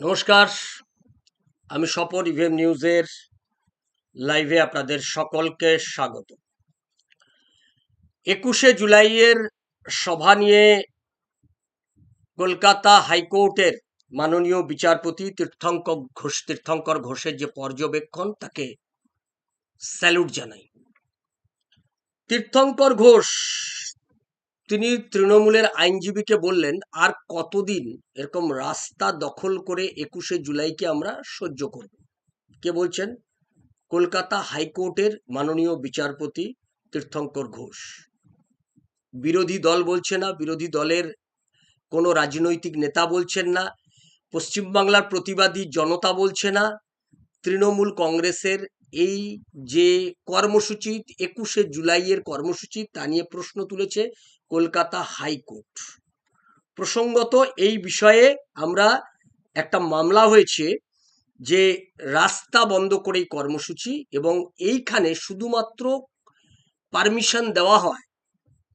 নমস্কার। আমি স্বপন ইভিএম নিউজের লাইভে আপনাদের সকলকে স্বাগত। একুশে জুলাইয়ের সভা নিয়ে কলকাতা হাইকোর্টের মাননীয় বিচারপতি তীর্থঙ্কর ঘোষ, তীর্থঙ্কর ঘোষের যে পর্যবেক্ষণ, তাকে স্যালুট জানাই। তীর্থঙ্কর ঘোষ তিনি তৃণমূলের আইনজীবীকে বললেন, আর কতদিন এরকম রাস্তা দখল করে একুশে জুলাইকে আমরা সহ্য করব? কে বলছেন? কলকাতা হাইকোর্টের মাননীয় বিচারপতি তীর্থঙ্কর ঘোষ। বিরোধী দল বলছে না, বিরোধী দলের কোনো রাজনৈতিক নেতা বলছেন না, পশ্চিমবাংলার প্রতিবাদী জনতা বলছে না, তৃণমূল কংগ্রেসের এই যে কর্মসূচি, একুশে জুলাইয়ের কর্মসূচি, তা নিয়ে প্রশ্ন তুলেছে কলকাতা হাইকোর্ট প্রসঙ্গত এই বিষয়ে আমরা একটা মামলা হয়েছে যে রাস্তা বন্ধ করে এই কর্মসূচি এবং এইখানে শুধুমাত্র পারমিশন দেওয়া হয়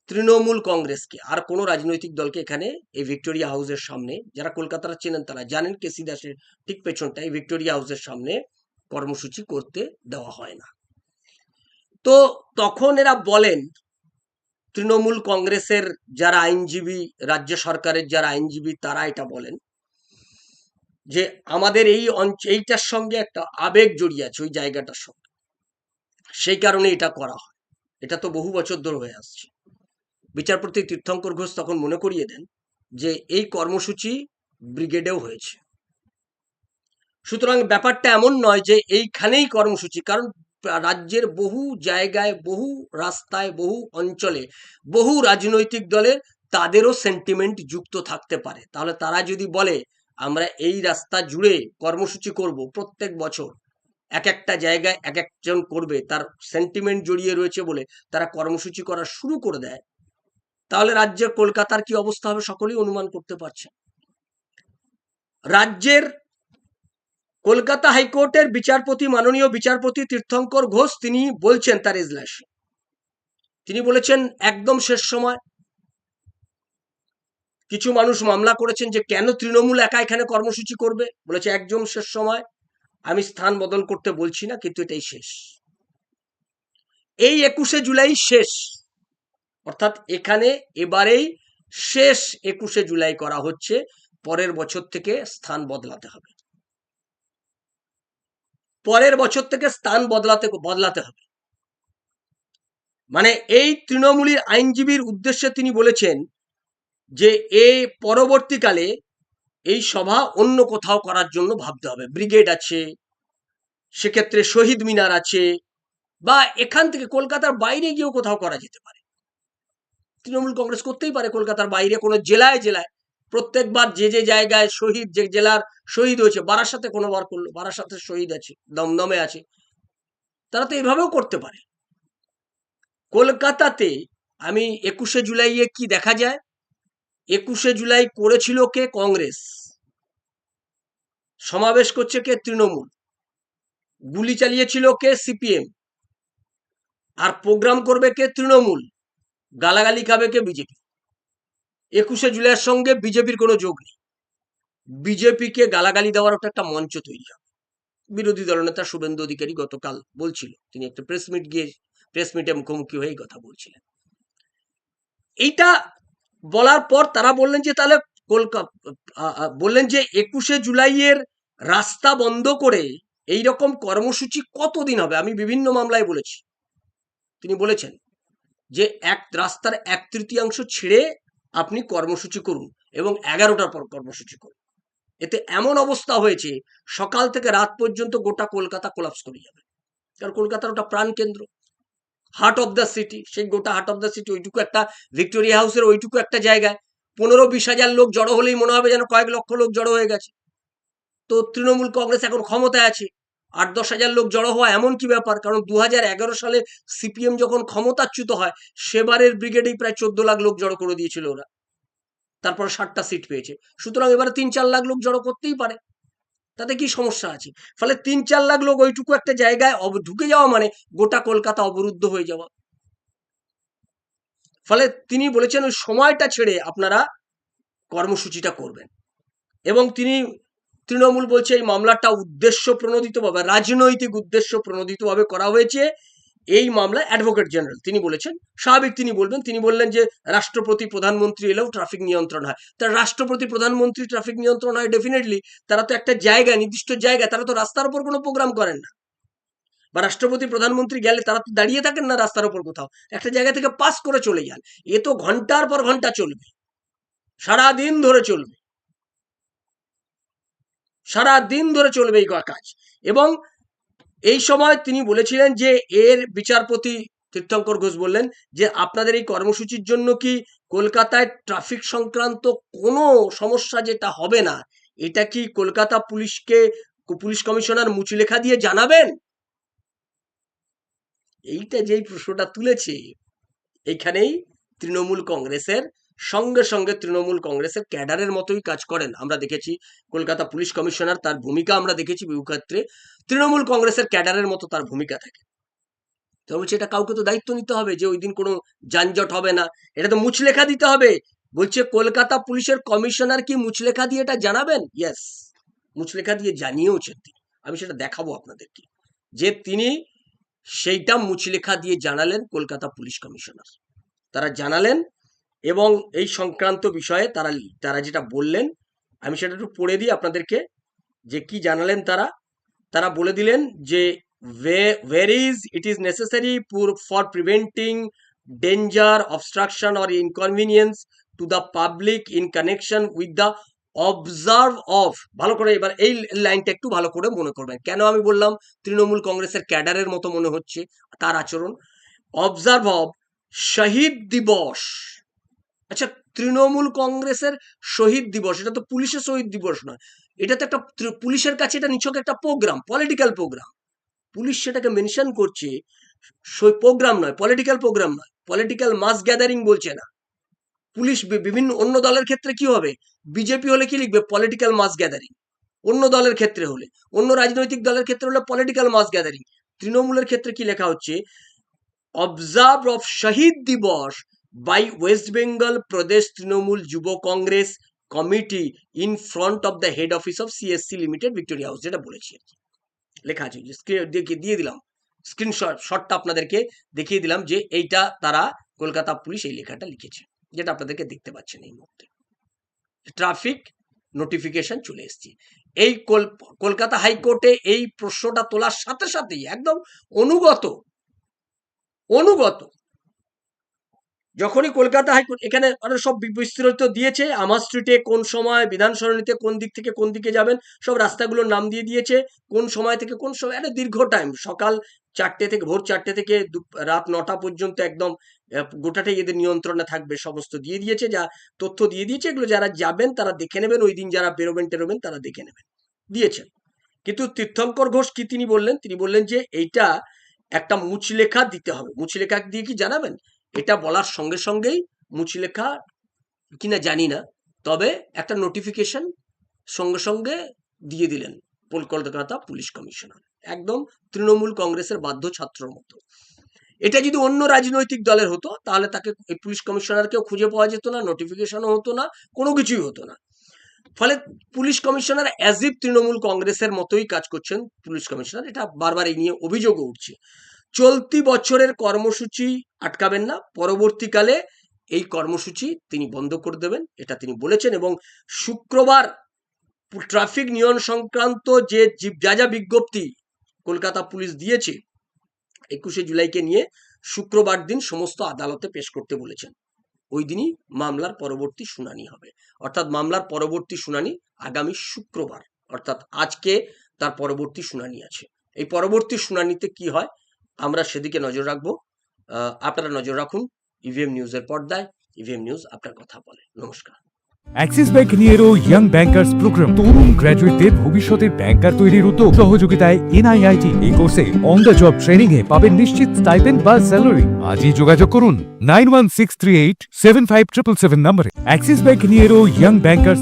তৃণমূল কংগ্রেসকে। আর কোনো রাজনৈতিক দলকে এখানে এই ভিক্টোরিয়া হাউসের সামনে, যারা কলকাতার চেনেন তারা জানেন কেসি দাসের ঠিক পেছনটায় ভিক্টোরিয়া হাউসের সামনে কর্মসূচি করতে দেওয়া হয় না। তো তখন এরা বলেন তৃণমূল কংগ্রেসের যারা আইনজীবী, রাজ্য সরকারের যারা আইনজীবী, তারা এটা বলেন যে আমাদের এই অঞ্চ এইটার সঙ্গে একটা আবেগ জড়িয়ে আছে ওই জায়গাটার সঙ্গে। সেই কারণে এটা করা হয়। এটা তো বহু বছর ধরে হয়ে আসছে। বিচারপতি তীর্থঙ্কর ঘোষ তখন মনে করিয়ে দেন যে এই কর্মসূচি ব্রিগেডেও হয়েছে। সুতরাং ব্যাপারটা এমন নয় যে এইখানেই কর্মসূচি, কারণ রাজ্যের বহু জায়গায়, বহু রাস্তায়, বহু অঞ্চলে, বহু রাজনৈতিক দলের তাদেরও সেন্টিমেন্ট যুক্ত থাকতে পারে। তাহলে তারা যদি বলে, আমরা এই রাস্তা জুড়ে কর্মসূচি করব প্রত্যেক বছর, এক একটা জায়গায় এক একজন করবে, তার সেন্টিমেন্ট জড়িয়ে রয়েছে বলে তারা কর্মসূচি করা শুরু করে দেয়, তাহলে রাজ্যের কলকাতার কি অবস্থা হবে? সকলেই অনুমান করতে পারছে। রাজ্যের কলকাতা হাইকোর্টের বিচারপতি, মাননীয় বিচারপতি তীর্থঙ্কর ঘোষ, তিনি বলছেন তার এজলাসে। তিনি বলেছেন, একদম শেষ সময়। কিছু মানুষ মামলা করেছেন যে কেন তৃণমূল একা এখানে কর্মসূচি করবে? বলেছে, একদম শেষ সময়। আমি স্থান বদল করতে বলছি না, কিন্তু এটাই শেষ। এই একুশে জুলাই শেষ। অর্থাৎ এখানে এবারেই শেষ একুশে জুলাই করা হচ্ছে। পরের বছর থেকে স্থান বদলাতে হবে। পরের বছর থেকে স্থান বদলাতে বদলাতে হবে। মানে এই তৃণমূলীর আইনজীবীর উদ্দেশ্যে তিনি বলেছেন যে এই পরবর্তীকালে এই সভা অন্য কোথাও করার জন্য ভাবতে হবে। ব্রিগেড আছে, সেক্ষেত্রে শহীদ মিনার আছে, বা এখান থেকে কলকাতার বাইরে গিয়েও কোথাও করা যেতে পারে। তৃণমূল কংগ্রেস করতেই পারে, কলকাতার বাইরে কোনো জেলায় জেলায়। প্রত্যেকবার যে যে জায়গায় শহীদ, যে জেলার শহীদ হয়েছে, বারাসাতে কোনো বার করল, বারাসাতে শহীদ আছে, দমদমে আছে, তারা তো এভাবেও করতে পারে। কলকাতাতে আমি একুশে জুলাইয়ে কি দেখা যায়? একুশে জুলাই করেছিল কে? কংগ্রেস। সমাবেশ করছে কে? তৃণমূল। গুলি চালিয়েছিল কে? সিপিএম। আর প্রোগ্রাম করবে কে? তৃণমূল। গালাগালি খাবে কে? বিজেপি। একুশে জুলাইয়ের সঙ্গে বিজেপির কোনো যোগ নেই। বিজেপিকে গালাগালি দেওয়ার একটা একটা মঞ্চ তৈরি হবে। বিরোধী দলনেতা শুভেন্দু অধিকারী গতকাল বলছিল, তিনি একটা প্রেস মিট গিয়ে প্রেস মিটে মুখোমুখি হয়ে কথা বলছিলেন। এইটা বলার পর তারা বললেন যে তাহলে কলকাতা বললেন যে একুশে জুলাইয়ের রাস্তা বন্ধ করে এই রকম কর্মসূচি কতদিন হবে? আমি বিভিন্ন মামলায় বলেছি। তিনি বলেছেন যে এক, রাস্তার এক তৃতীয়াংশ ছেড়ে আপনি কর্মসূচি করুন এবং এগারোটার পর কর্মসূচি করুন। এতে এমন অবস্থা হয়েছে, সকাল থেকে রাত পর্যন্ত গোটা কলকাতা কোলাপস করে যাবে। কারণ কলকাতার ওটা প্রাণ কেন্দ্র। হার্ট অফ দ্য সিটি সেই গোটা হার্ট অফ দ্য সিটি ওইটুকু একটা ভিক্টোরিয়া হাউসের ওইটুকু একটা জায়গায়। পনেরো বিশ হাজার লোক জড়ো হলেই মনে হবে যেন কয়েক লক্ষ লোক জড়ো হয়ে গেছে। তো তৃণমূল কংগ্রেস এখন ক্ষমতায় আছে। আট দশ হাজার লোক জড়ো হওয়া এমন কি ব্যাপার? কারণ দুহাজার এগারো সালে সিপিএম যখন ক্ষমতাচ্যুত হয়, সেবারের ব্রিগেডেই প্রায় চোদ্দ লাখ লোক জড়ো করে দিয়েছিল ওরা। তারপর ষাটটা সিট পেয়েছে। সুতরাং এবারে তিন চার লাখ লোক জড়ো করতেই পারে। তাতে কি সমস্যা আছে? ফলে তিন চার লাখ লোক ওইটুকু একটা জায়গায় ঢুকে যাওয়া মানে গোটা কলকাতা অবরুদ্ধ হয়ে যাওয়া। ফলে তিনি বলেছেন, ওই সময়টা ছেড়ে আপনারা কর্মসূচিটা করবেন। এবং তিনি তৃণমূল বলছে এই মামলাটা উদ্দেশ্য প্রণোদিতভাবে রাজনৈতিক উদ্দেশ্য প্রণোদিতভাবে করা হয়েছে। এই মামলা অ্যাডভোকেট জেনারেল তিনি বলেছেন স্বাভাবিক তিনি বলবেন, তিনি বললেন যে রাষ্ট্রপতি, প্রধানমন্ত্রী এলেও ট্রাফিক নিয়ন্ত্রণ হয়। তার রাষ্ট্রপতি, প্রধানমন্ত্রী ট্রাফিক নিয়ন্ত্রণ হয় ডেফিনেটলি তারা তো একটা জায়গা, নির্দিষ্ট জায়গা, তারা তো রাস্তার উপর কোনো প্রোগ্রাম করেন না। বা রাষ্ট্রপতি, প্রধানমন্ত্রী গেলে তারা তো দাঁড়িয়ে থাকেন না রাস্তার উপর কোথাও। একটা জায়গা থেকে পাস করে চলে যান। এ তো ঘণ্টার পর ঘণ্টা চলবে। সারা দিন ধরে চলবে। সারা দিন ধরে চলবে এই কাজ। এবং এই সময় তিনি বলেছিলেন যে, এর বিচারপতি তীর্থঙ্কর ঘোষ বললেন যে, আপনাদের এই কর্মসূচির জন্য কি কলকাতায় ট্রাফিক সংক্রান্ত কোনো সমস্যা যেটা হবে না, এটা কি কলকাতা পুলিশকে, পুলিশ কমিশনার মুচলেখা দিয়ে জানাবেন? এইটা যেই প্রশ্নটা তুলেছে, এইখানেই তৃণমূল কংগ্রেসের সঙ্গে সঙ্গে তৃণমূল কংগ্রেসের ক্যাডারের মতোই কাজ করেন। আমরা দেখেছি কলকাতা পুলিশ কমিশনার তার ভূমিকা আমরা দেখেছি বহু ক্ষেত্রে। তৃণমূল কংগ্রেসের ক্যাডারের মতো তার ভূমিকা থাকে। তো বলছে এটা কাউকে তো দায়িত্ব নিতে হবে যে ওই দিন কোনো যানজট হবে না। এটা তো মুচলেখা দিতে হবে। বলছে, কলকাতা পুলিশের কমিশনার কি মুচলেখা দিয়ে এটা জানাবেন? ইয়েস মুচলেখা দিয়ে জানিয়েওছেন তিনি। আমি সেটা দেখাবো আপনাদেরকে। যে তিনি সেইটা মুচলেখা দিয়ে জানালেন কলকাতা পুলিশ কমিশনার। তারা জানালেন এবং এই সংক্রান্ত বিষয়ে তারা তারা যেটা বললেন, আমি সেটা একটু পড়ে দিই আপনাদেরকে, যে কি জানালেন তারা। তারা বলে দিলেন যে, where is, it is necessary for preventing danger, obstruction or inconvenience to the public in connection with the observe of ভালো করে এবার এই লাইনটা একটু ভালো করে মনে করবেন। কেন আমি বললাম তৃণমূল কংগ্রেসের ক্যাডারের মতো মনে হচ্ছে তার আচরণ? অবজার্ভ অফ শহীদ দিবস আচ্ছা তৃণমূল কংগ্রেসের শহীদ দিবস, এটা তো পুলিশের শহীদ দিবস নয়। এটা তো একটা পুলিশের কাছে এটা নিছক একটা প্রোগ্রাম পলিটিক্যাল প্রোগ্রাম পুলিশ সেটাকে মেনশন করছে প্রোগ্রাম নয় পলিটিক্যাল প্রোগ্রাম নয় পলিটিক্যাল মাস গ্যাদারিং বলছে না। পুলিশ বিভিন্ন অন্য দলের ক্ষেত্রে কি হবে? বিজেপি হলে কি লিখবে? পলিটিক্যাল মাস গ্যাদারিং অন্য দলের ক্ষেত্রে হলে, অন্য রাজনৈতিক দলের ক্ষেত্রে হলে পলিটিক্যাল মাস গ্যাদারিং তৃণমূলের ক্ষেত্রে কি লেখা হচ্ছে? অবজার্ভ অফ শহীদ দিবস by West Bengal Pradesh Trinamool Jubo Congress committee in front of the head office of CSC limited Victoria House যেটা বলেছি আর কি। লেখা আছে দিয়ে দিলাম। স্ক্রিনশট শটটা আপনাদেরকে দেখিয়ে দিলাম যে এইটা তারা কলকাতা পুলিশ এই লেখাটা লিখেছে, যেটা আপনাদেরকে দেখতে পাচ্ছেন এই মুহূর্তে। ট্রাফিক নোটিফিকেশন চলে এসেছে। এই কলকাতা হাইকোর্টে এই প্রশ্নটা তোলার সাথে সাথেই, একদম অনুগত অনুগত যখনই কলকাতা হাইকোর্ট এখানে আরও সব বি- বিস্তারিত দিয়েছে, আমার স্ট্রিটে কোন সময় বিধান সরণিতে কোন দিক থেকে কোন দিকে যাবেন, সব রাস্তাগুলোর নাম দিয়ে দিয়েছে, কোন সময় থেকে কোন সময় একটা দীর্ঘ টাইম সকাল চারটে থেকে, ভোর চারটে থেকে রাত নটা পর্যন্ত একদম গোটাটাই এদের নিয়ন্ত্রণে থাকবে, সমস্ত দিয়ে দিয়েছে, যা তথ্য দিয়ে দিয়েছে, এগুলো যারা যাবেন তারা দেখে নেবেন, ওই দিন যারা বেরোবেন টেরোবেন তারা দেখে নেবেন দিয়েছেন কিন্তু তীর্থঙ্কর ঘোষ কি তিনি বললেন? তিনি বললেন যে এইটা একটা মুচলেখা দিতে হবে, মুচলেখা দিয়ে কি জানাবেন? এটা বলার সঙ্গে সঙ্গেই মুচলেখা কিনা জানি না, তবে একটা নোটিফিকেশন সঙ্গে সঙ্গে দিয়ে দিলেন কলকাতা পুলিশ কমিশনার। একদম তৃণমূল কংগ্রেসের বাধ্য ছাত্রর মতো। এটা যদি অন্য রাজনৈতিক দলের হতো, তাহলে তাকে এই পুলিশ কমিশনারকেও খুঁজে পাওয়া যেত না নোটিফিকেশনও হতো না, কোনো কিছুই হতো না। ফলে police commissioner as if Trinamool কংগ্রেসের মতোই কাজ করছেন পুলিশ কমিশনার। এটা বারবার এই নিয়ে অভিযোগও উঠছে। চলতি বছরের কর্মসূচি আটকাবেন না। পরবর্তীকালে এই কর্মসূচি তিনি বন্ধ করে দেবেন, এটা তিনি বলেছেন এবং শুক্রবার ট্রাফিক নিয়ম সংক্রান্ত যে যা যা বিজ্ঞপ্তি কলকাতা পুলিশ দিয়েছে, একুশে জুলাইকে নিয়ে শুক্রবার দিন সমস্ত আদালতে পেশ করতে বলেছেন। ওই দিনই মামলার পরবর্তী শুনানি হবে। অর্থাৎ মামলার পরবর্তী শুনানি আগামী শুক্রবার, অর্থাৎ আজকে তার পরবর্তী শুনানি আছে। এই পরবর্তী শুনানিতে কি হয়? আমরা সেদিকে নজর রাখব। আপনারা নজর রাখুন ইভিএম নিউজের পর্দায়। ইভিএম নিউজ আপনার কথা বলে। নমস্কার। অ্যাক্সিস ব্যাংক নিয়ে এলো ইয়াং ব্যাংকার্স প্রোগ্রাম তরুণ গ্র্যাজুয়েটদের ভবিষ্যতের ব্যাংকার তৈরির উদ্যোগ। সহযোগিতায় এনআইআইটি এই কোর্সে অন দ্য জব ট্রেনিং এ পাবেন নিশ্চিত স্টাইপেন্ড বা স্যালারি আজই যোগাযোগ করুন nine one six three eight seven five triple seven নম্বরে অ্যাক্সিস ব্যাংক নিয়ে এলো ইয়াং ব্যাংকার্স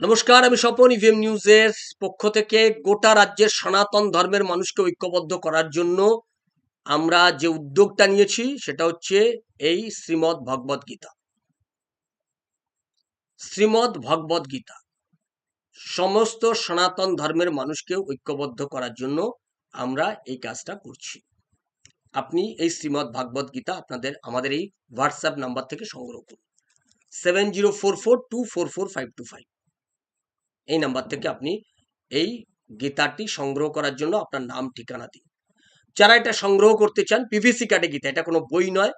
নমস্কার, আমি স্বপন ইভিএম নিউজের পক্ষ থেকে গোটা রাজ্যের সনাতন ধর্মের মানুষকে ঐক্যবদ্ধ করার জন্য আমরা যে উদ্যোগটা নিয়েছি, সেটা হচ্ছে এই শ্রীমৎ ভগবদ গীতা। শ্রীমৎ ভগবদ গীতা সমস্ত সনাতন ধর্মের মানুষকে ঐক্যবদ্ধ করার জন্য আমরা এই কাজটা করছি। আপনি এই শ্রীমদ্ ভাগবত গীতা আপনাদের, আমাদের এই হোয়াটসঅ্যাপ নাম্বার থেকে সংগ্রহ করুন। Seven zero four four two four four five two five এই নাম্বার থেকে আপনি এই গীতাটি সংগ্রহ করার জন্য আপনার নাম, ঠিকানা দিন। যারা এটা সংগ্রহ করতে চান পিভিসি কার্ডে গীতা, এটা কোনো বই নয়।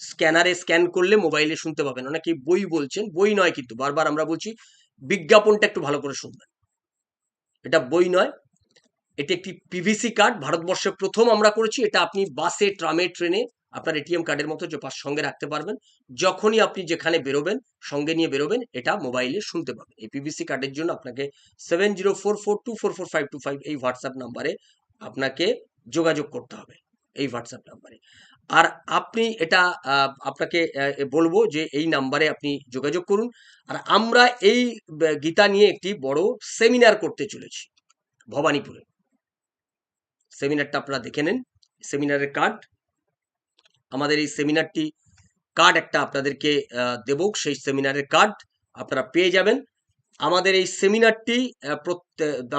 স্ক্যানারে স্ক্যান করলে মোবাইলে শুনতে পাবেন। অনেকে বই বলছেন, বই নয় কিন্তু বারবার আমরা বলছি, বিজ্ঞাপনটা একটু ভালো করে শুনবেন। এটা বই নয়, এটি একটি পিভিসি কার্ড ভারতবর্ষে প্রথম আমরা করেছি। এটা আপনি বাসে, ট্রামে, ট্রেনে আপনার এটিএম কার্ডের মতো যে পাশ সঙ্গে রাখতে পারবেন, যখনই আপনি যেখানে বেরোবেন, সঙ্গে নিয়ে বেরোবেন, এটা মোবাইলে শুনতে পাবেন। এই পিভিসি কার্ডের জন্য আপনাকে seven zero four four two four four five two five এই হোয়াটসঅ্যাপ নাম্বারে আপনাকে যোগাযোগ করতে হবে, এই হোয়াটসঅ্যাপ নাম্বারে আর আপনি এটা আপনাকে বলব যে এই নাম্বারে আপনি যোগাযোগ করুন। আর আমরা এই গীতা নিয়ে একটি বড় সেমিনার করতে চলেছি, ভবানীপুরে। সেমিনারটা আপনারা দেখে নেন সেমিনারের কার্ড আমাদের এই সেমিনারটি কার্ড একটা আপনাদেরকে দেব সেই সেমিনারের কার্ড আপনারা পেয়ে যাবেন। আমাদের এই সেমিনারটি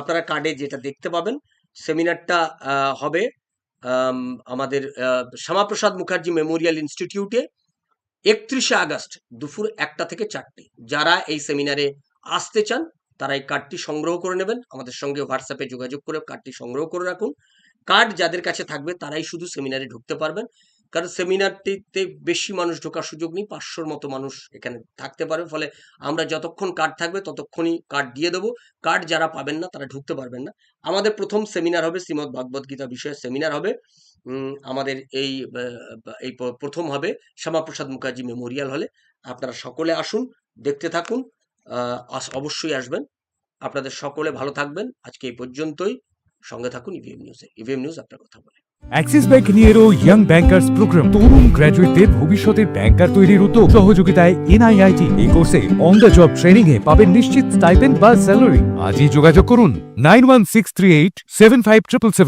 আপনারা কার্ডে যেটা দেখতে পাবেন, সেমিনারটা হবে আমাদের শ্যামাপ্রসাদ মুখার্জি মেমোরিয়াল ইনস্টিটিউটে একত্রিশে আগস্ট দুপুর একটা থেকে চারটে। যারা এই সেমিনারে আসতে চান, তারা এই কার্ডটি সংগ্রহ করে নেবেন। আমাদের সঙ্গে হোয়াটসঅ্যাপে যোগাযোগ করে কার্ডটি সংগ্রহ করে রাখুন। কার্ড যাদের কাছে থাকবে, তারাই শুধু সেমিনারে ঢুকতে পারবেন। কারণ সেমিনারটিতে বেশি মানুষ ঢোকার সুযোগ নেই, পাঁচশোর মতো মানুষ এখানে থাকতে পারবে। ফলে আমরা যতক্ষণ কার্ড থাকবে, ততক্ষণই কার্ড দিয়ে দেবো। কার্ড যারা পাবেন না, তারা ঢুকতে পারবেন না। আমাদের প্রথম সেমিনার হবে শ্রীমদ ভাগবত গীতা বিষয়ে সেমিনার হবে। আমাদের এই এই প্রথম হবে শ্যামাপ্রসাদ মুখার্জি মেমোরিয়াল হলে। আপনারা সকলে আসুন, দেখতে থাকুন অবশ্যই আসবেন। আপনাদের সকলে ভালো থাকবেন। আজকে এই পর্যন্তই। সঙ্গে থাকুন ইভিএম নিউজে ইভিএম নিউজ আপনার কথা বলে। অ্যাক্সিস ব্যাংক নিয়েরও ইয়াং ব্যাংকার্স প্রোগ্রাম তরুণ গ্র্যাজুয়েটদের ভবিষ্যতের ব্যাংকার তৈরির উদ্যোগ। সহযোগিতায় এনআইআইটি এই কোর্সে অন দ্য জব ট্রেনিং এ পাবেন নিশ্চিত স্টাইপেন্ড বা স্যালারি আজই যোগাযোগ করুন। Nine one six three eight seven five triple seven